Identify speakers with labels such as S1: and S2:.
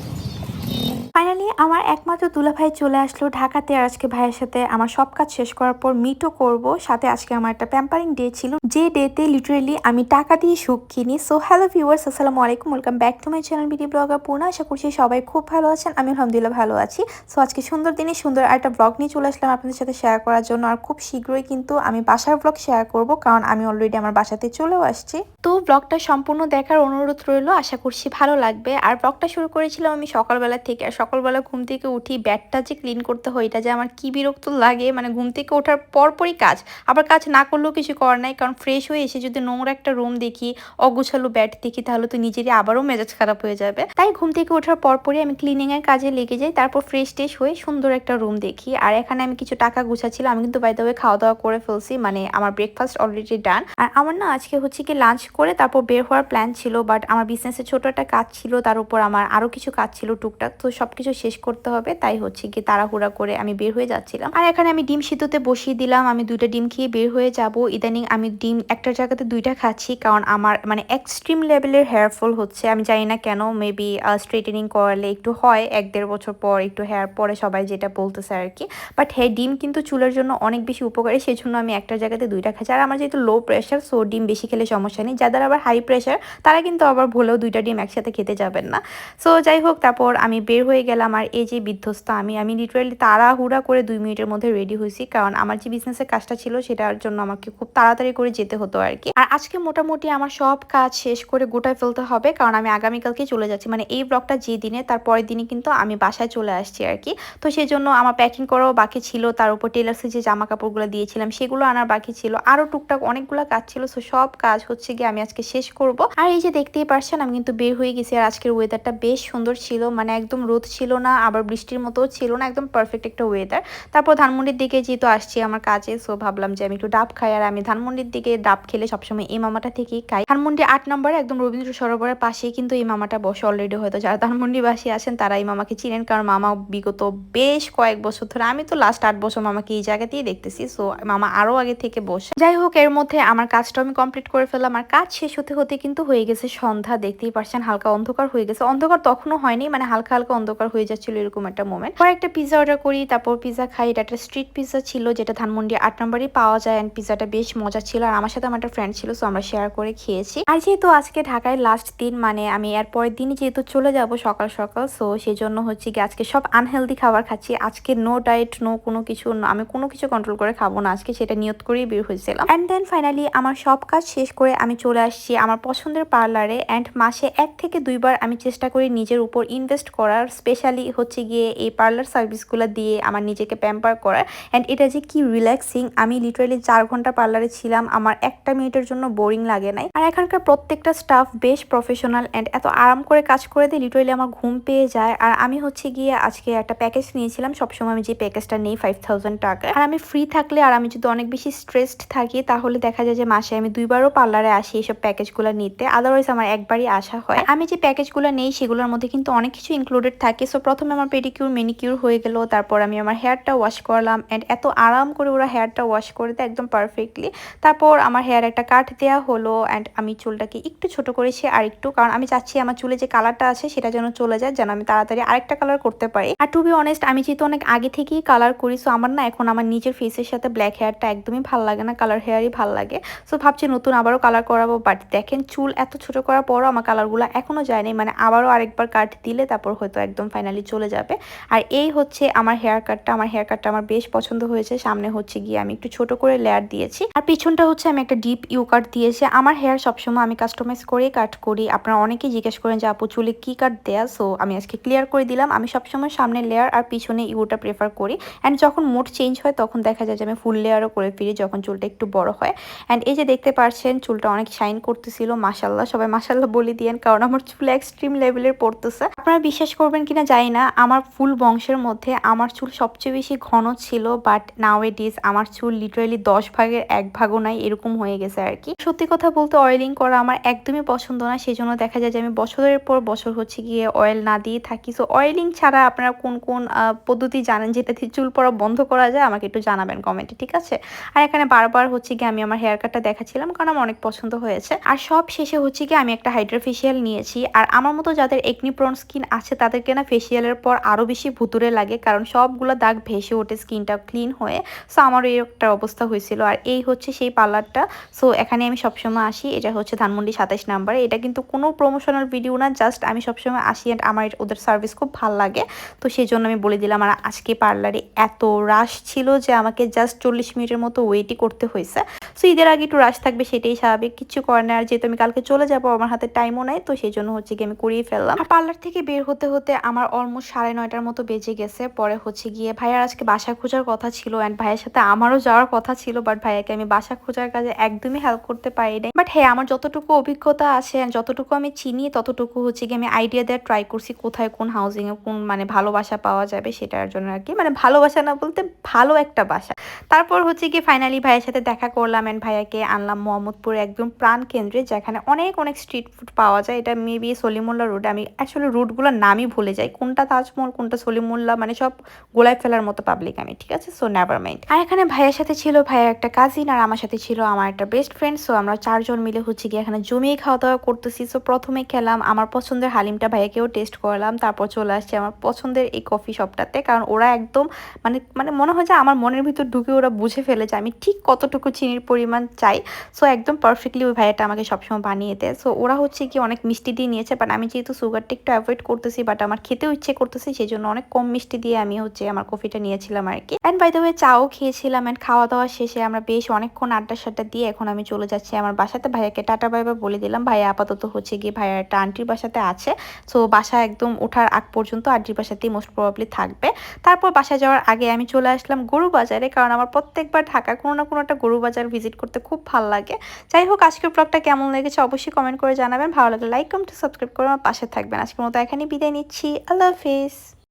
S1: good.
S2: Finally আমার একমাত্র দুলা ভাই চলে আসলো ঢাকাতে। আর আজকে ভাইয়ের সাথে আমার সব কাজ শেষ করার পর মিটও করব। সাথে আজকে আমার একটা প্যাম্পারিং ডে ছিল। যে ডেতে লিটারেলি আমি টাকা দিয়ে সুখ কিনি। সো হ্যালো ভিউয়ার্স আসসালামু আলাইকুম। Welcome back to my channel BD blogger Purna আশা করছি সবাই খুব ভালো আছেন। আমি আলহামদুলিল্লাহ ভালো আছি। সো আজকে সুন্দর দিনে সুন্দর একটা ব্লগ নিয়ে চলে আসলাম আপনাদের সাথে শেয়ার করার জন্য। আর খুব শীঘ্রই কিন্তু আমি বাসার ব্লগ শেয়ার করব, কারণ আমি অলরেডি আমার বাসাতে চলেও আসছি। তো ব্লগটা সম্পূর্ণ দেখার অনুরোধ রইল। আশা করছি ভালো লাগবে। আর ব্লগটা শুরু করেছিলাম আমি সকালবেলা থেকে। আর সকালবেলা ঘুম থেকে উঠি ব্যাটটা যে ক্লিন করতে হয়, এটা যে আমার কি বিরক্ত লাগে মানে ঘুম থেকে ওঠার পরপরই কাজ। আবার কাজ না করলেও কিছু করার নাই, কারণ ফ্রেশ হয়ে এসে যদি নোংরা একটা রুম দেখি, অগুছালো ব্যাট দেখি, তাহলে তো নিজেরই আবারও মেজাজ খারাপ হয়ে যাবে। তাই ঘুম থেকে ওঠার পরপরই আমি ক্লিনিং এর কাজে লেগে যাই, তারপর ফ্রেশ টেশ হয়ে সুন্দর একটা রুম দেখি। আর এখানে আমি কিছু টাকা গুছাচ্ছিলাম, আমি কিন্তু বাইতে খাওয়া দাওয়া করে ফেলছি মানে আমার ব্রেকফাস্ট অলরেডি ডান আর আমার না আজকে হচ্ছে কি লাঞ্চ করে তারপর বের হওয়ার প্ল্যান ছিল বাট আমার বিজনেসে ছোট একটা কাজ ছিল, তার উপর আমার আরও কিছু কাজ ছিল টুকটাক, তো সবকিছু শেষ করতে হবে, তাই হচ্ছে কি তাড়াহুড়া করে আমি বের হয়ে যাচ্ছিলাম। আর এখানে আমি ডিম সিদ্ধতে বসিয়ে দিলাম, আমি দুইটা ডিম খেয়ে বের হয়ে যাব। ইদানিং আমি ডিম একটা জায়গাতে দুইটা খাচ্ছি, কারণ আমার মানে এক্সট্রিম লেভেলের হেয়ার ফল হচ্ছে। আমি জানি না কেন মেবি স্ট্রেটেনিং করালে একটু হয়, এক দেড় বছর পর একটু হেয়ার পরে সবাই যেটা বলতেছে আর কি। বাট হ্যাঁ ডিম কিন্তু চুলের জন্য অনেক বেশি উপকারী সেই জন্য আমি একটা জায়গাতে দুইটা খাচ্ছি। আর আমার যেহেতু লো প্রেশার সো ডিম বেশি খেলে সমস্যা নেই। যাদের আবার হাই প্রেশার তারা কিন্তু আবার ভুলেও দুইটা ডিম একসাথে খেতে যাবেন না। সো যাই হোক, তারপর আমি বের হয়ে গেলাম আর এই যে বিধ্বস্ত আমি আমি লিটারালি তাড়াহুড়া করে দুই মিনিটের মধ্যে রেডি হয়েছি। কারণ আমার যে বিজনেসের কাজটা ছিল সেটার জন্য আমাকে খুব তাড়াতাড়ি করে যেতে হতো আর কি। আর আজকে মোটামুটি আমার সব কাজ শেষ করে গোটায় ফেলতে হবে, কারণ আমি আগামীকালকে চলে যাচ্ছি। মানে এই ব্লগটা যে দিনে, তার পরের দিনে কিন্তু আমি বাসায় চলে আসছি আর কি। তো সেই জন্য আমার প্যাকিং করাও বাকি ছিল, তার উপর টেলার্সে যে জামা কাপড়গুলো দিয়েছিলাম, সেগুলো আনার বাকি ছিল। আরও টুকটাক অনেকগুলো কাজ ছিল সো সব কাজ হচ্ছে গিয়ে আমি আজকে শেষ করব। আর এই যে দেখতেই পারছেন, আমি কিন্তু বের হয়ে গেছি। আর আজকের ওয়েদারটা বেশ সুন্দর ছিল মানে একদম রোদ ছিল না, আবার বৃষ্টির মতোও ছিল না, একদম পারফেক্ট একটা ওয়েদার তারপর ধানমন্ডির দিকে যেহেতু আসছি আমার কাজে সো ভাবলাম যে আমি একটু ডাব খাই, আর আমি ধানমন্ডির দিকে ডাব খেলে সবসময় এই মামাটা থেকেই খাই। ধানমন্ডি আট নম্বরে একদম রবীন্দ্র সরোবরের পাশেই কিন্তু এই মামাটা বসে অলরেডি হয়তো যারা ধানমন্ডিবাসী আছেন তারা এই মামাকে চিনেন, কারণ মামা বিগত বেশ কয়েক বছর ধরে, আমি তো লাস্ট আট বছর মামাকে এই জায়গাতেই দেখতেছি সো মামা আরও আগে থেকে বসে। যাই হোক, এর মধ্যে আমার কাজটা আমি কমপ্লিট করে ফেললাম, আর কাজ শেষ হতে হতে কিন্তু হয়ে গেছে সন্ধ্যা, দেখতেই পারছেন হালকা অন্ধকার হয়ে গেছে। অন্ধকার তখনও হয়নি মানে হালকা হালকা অন্ধকার হয়ে যাচ্ছিল এরকম একটা মোমেন্ট পরে একটা পিজা অর্ডার করি, তারপর পিজা খাই। এটা একটা স্ট্রিট পিজা ছিল, যেটা ধানমন্ডি আট নম্বরই পাওয়া যায় অ্যান্ড পিজাটা বেশ মজা ছিল। আর আমার সাথে আমার একটা ফ্রেন্ড ছিল সো আমরা শেয়ার করে খেয়েছি। আর যেহেতু আজকে ঢাকায় লাস্ট দিন মানে আমি এর পরের দিনই যেহেতু চলে যাব সকাল সকাল সো সেই জন্য হচ্ছে কি আজকে সব আনহেলদি খাবার খাচ্ছি। আজকে নো ডায়েট নো কোনো কিছু আমি কোনো কিছু কন্ট্রোল করে খাব না। আজকে সেটা নিয়ত করেই বের হয়েছিলাম। অ্যান্ড দেন ফাইনালি আমার সব কাজ শেষ করে আমি চলে আসছি আমার পছন্দের পার্লারে অ্যান্ড মাসে এক থেকে দুইবার আমি চেষ্টা করি নিজের উপর ইনভেস্ট করার স্পেশালি হচ্ছে গিয়ে এই পার্লার সার্ভিসগুলো দিয়ে আমার নিজেকে প্যাম্পার করার অ্যান্ড এটা যে কি রিল্যাক্সিং আমি লিটারালি চার ঘণ্টা পার্লারে ছিলাম, আমার একটা মিনিটের জন্য বোরিং লাগে নাই। আর এখানকার প্রত্যেকটা স্টাফ বেশ প্রফেশনাল অ্যান্ড এত আরাম করে কাজ করে দিয়ে লিটারালি আমার ঘুম পেয়ে যায়। আর আমি হচ্ছে গিয়ে আজকে একটা প্যাকেজ নিয়েছিলাম, সবসময় আমি যে প্যাকেজটা নেই ফাইভ থাউজেন্ড টাকা। আর আমি ফ্রি থাকলে আর আমি যদি অনেক বেশি স্ট্রেসড থাকি, তাহলে দেখা যায় যে মাসে আমি দুইবারও পার্লারে আসি এইসব প্যাকেজগুলো নিতে। আদারওয়াইজ আমার একবারই আসা হয়। আমি যে প্যাকেজগুলো নেই, সেগুলোর মধ্যে কিন্তু অনেক কিছু ইনক্লুডেড থাকে। সো প্রথমে আমার পেডিকিউর মেনিকিউর হয়ে গেল, তারপর আমি আমার হেয়ারটা ওয়াশ করলাম অ্যান্ড এত আরাম করে ওরা হেয়ারটা ওয়াশ করে দেয় একদম পারফেক্টলি তারপর আমার হেয়ার একটা কাট দেওয়া হলো অ্যান্ড আমি চুলটাকে একটু ছোট করেছি আর একটু কারণ আমি চাচ্ছি আমার চুলে যে কালারটা আছে সেটা যেন চলে যায়, যেন আমি তাড়াতাড়ি আরেকটা কালার করতে পারি। আর টু বি অনেস্ট আমি যেহেতু অনেক আগে থেকেই কালার করি সো আমার না এখন আমার নিজের ফেসের সাথে ব্ল্যাক হেয়ারটা একদমই ভালো লাগে না কালার হেয়ারই ভালো লাগে। সো ভাবছি নতুন আবারও কালার করাবো বাট দেখেন চুল এত ছোট করার পরও আমার কালারগুলো এখনও যায়নি মানে আবারও আরেকবার কাট দিলে তারপর হয়তো একদম ফাইনালি চলে যাবে। আর এই হচ্ছে আমার হেয়ার কাটটা আমার হেয়ার কাটটা আমার বেশ পছন্দ হয়েছে। সামনে হচ্ছে গিয়ে আমি একটু ছোট করে লেয়ার দিয়েছি। আর পিছনটা হচ্ছে আমি একটা ডিপ ইউ কাট দিয়েছি। আমার হেয়ার সবসময় আমি কাস্টমাইজ করেই কাট করি। আপনারা অনেকেই জিজ্ঞেস করেন যে, আপু, চুলে কি কাট দেয়া? সো আমি আজকে ক্লিয়ার করে দিলাম। আমি সবসময় সামনে লেয়ার আর পিছনে ইউটা প্রেফার করি। অ্যান্ড যখন মোট চেঞ্জ হয়, তখন দেখা যায় যে, আমি ফুল লেয়ারও করে ফিরি যখন চুলটা একটু বড় হয়। অ্যান্ড এই যে দেখতে পারছেন চুলটা অনেক শাইন করতেছিল। মাসাল্লাহ সবাই মাসাল্লাহ বলে দিয়েন। কারণ আমার চুল এক্সট্রিম লেভেলের পড়তেছে। আপনারা বিশ্বাস করবেন কিনা যাই না, আমার ফুল বংশের মধ্যে আমার চুল সবচেয়ে বেশি ঘন ছিল বাট নাও এট ইজ আমার চুল লিটারালি দশ ভাগের এক ভাগও নাই, এরকম হয়ে গেছে আর কি। সত্যি কথা বলতে অয়েলিং করা আমার একদমই পছন্দ না সেই জন্য দেখা যায় যে আমি বছরের পর বছর হচ্ছে গিয়ে অয়েল না দিয়ে থাকি। সো অয়েলিং ছাড়া আপনারা কোন কোন পদ্ধতি জানেন যেটাতে চুল পড়া বন্ধ করা যায়, আমাকে একটু জানাবেন কমেন্টে ঠিক আছে? আর এখানে বারবার হচ্ছে গিয়ে আমি আমার হেয়ার কাটটা দেখাচ্ছিলাম, কারণ আমার অনেক পছন্দ হয়েছে। আর সব শেষে হচ্ছে গিয়ে আমি একটা হাইড্রা ফেসিয়াল নিয়েছি, আর আমার মতো যাদের একনি প্রন স্কিন আছে, তাদেরকে না ফেসিয়ালের পর আরও বেশি ভুতুরে লাগে, কারণ সবগুলো দাগ ভেসে ওঠে, স্কিনটা ক্লিন হয়ে। সো আমারও এই একটা অবস্থা হয়েছিল। আর এই হচ্ছে সেই পার্লারটা সো এখানে আমি সবসময় আসি। এটা হচ্ছে ধানমন্ডি সাতাশ নাম্বারে। এটা কিন্তু কোনো প্রমোশনাল ভিডিও না জাস্ট আমি সবসময় আসি অ্যান্ড আমার ওদের সার্ভিস খুব ভালো লাগে। তো সেই জন্য আমি বলে দিলাম, আর আজকে পার্লারে এত রাশ ছিল যে আমাকে জাস্ট চল্লিশ মিনিটের মতো ওয়েটই করতে হয়েছে। সো ঈদের আগে একটু রাশ থাকবে, সেটাই স্বাভাবিক। কিছু করে না আর যেহেতু আমি কালকে চলে যাব, আমার হাতে টাইমও নাই, তো সেই জন্য হচ্ছে কি আমি করিয়ে ফেললাম। পার্লার থেকে বের হতে হতে আমার অলমোস্ট সাড়ে নয়টার মতো বেজে গেছে। পরে হচ্ছে গিয়ে ভাইয়ার আজকে বাসা খোঁজার কথা ছিল অ্যান্ড ভাইয়ের সাথে আমারও যাওয়ার কথা ছিল বাট ভাইয়াকে আমি বাসা খোঁজার কাজে একদমই হেল্প করতে পারি নাই বাট হ্যাঁ আমার যতটুকু অভিজ্ঞতা আছে and যতটুকু আমি চিনি, ততটুকু হচ্ছে গিয়ে আমি আইডিয়া দেওয়ার ট্রাই করছি কোথায় কোন হাউজিং এ কোন মানে ভালো বাসা পাওয়া যাবে সেটার জন্য আর কি। মানে ভালোবাসা না বলতে ভালো একটা বাসা। তারপর হচ্ছে গিয়ে ফাইনালি ভাইয়ের সাথে দেখা করলাম অ্যান্ড ভাইয়াকে আনলাম মোহাম্মদপুরে একদম প্রাণ কেন্দ্রে, যেখানে অনেক অনেক স্ট্রিট ফুড পাওয়া যায়। এটা মেবি সলিমুল্লা রোড আমি অ্যাকচুয়ালি রুটগুলোর নামই ভুলে যাই। কোনটা তাজমহল, কোনটা সলিমুল্লা মানে সব গোলায় ফেলার মতো পাবলিক আমি, ঠিক আছে? সো নেভার মাইন্ড আর এখানে ভাইয়ের সাথে ছিল ভাইয়ের একটা কাজিন আর আমার সাথে ছিল, আমার একটা বেস্ট ফ্রেন্ড সো আমরা চারজন মিলে হচ্ছে গিয়ে এখানে জমিয়ে খাওয়া দাওয়া করতেছি। সো প্রথমে খেলাম, আমার পছন্দের হালিমটা ভাইয়াকেও টেস্ট করলাম, তারপর চলে আসছে আমার পছন্দের এই কফি শপটাতে কারণ ওরা একদম মানে মানে মনে হয় যে আমার মনের ভিতর ঢুকে ওরা বুঝে ফেলে যে আমি ঠিক কতটুকু চিনির পরিমাণ চাই। সো একদম পারফেক্টলি ওই ভাইয়াটা আমাকে সবসময় বানিয়ে দেয়। সো ওরা হচ্ছে কি অনেক মিষ্টি দিয়ে নিয়েছে বাট আমি যেহেতু সুগারটা একটু অ্যাভয়েড করতেছি বাট আমার খেতেও ইচ্ছে করতেছি সেই জন্য অনেক কম মিষ্টি দিয়ে আমি হচ্ছে আমার কফিটা নিয়েছিলাম আর কি। অ্যান্ড বাই ওয়ে চাও খেয়েছিলাম অ্যান্ড খাওয়া দাওয়া শেষে আমরা বেশ অনেকক্ষণ আড্ডা সাড্ডা দিয়ে এখন আমি চলে যাচ্ছি আমার বাসাতে। ভাইয়াকে টাটা বাই বলে দিলাম। ভাইয়া আপাতত হচ্ছে গিয়ে ভাইয়া একটা আন্টির বাসাতে আছে। সো বাসা একদম ওঠার আগ পর্যন্ত আন্টির বাসাতেই মোস্ট প্রবাবলি থাকবে। তারপর বাসা যাওয়ার আগে আমি চলে আসলাম গরু বাজারে, কারণ আমার প্রত্যেকবার ঢাকা কোনো না কোনো একটা গরু বাজার ভিজিট করতে খুব ভালো লাগে। যাই হোক, আজকের ব্লগটা কেমন লেগেছে অবশ্যই কমেন্ট করে জানাবেন। ভালো লাগলে লাইক কমেন্ট সাবস্ক্রাইব করে আমার পাশে থাকবেন। আজকের মতো এখানেই বিদায় নিচ্ছি। আল্লাহ হাফিজ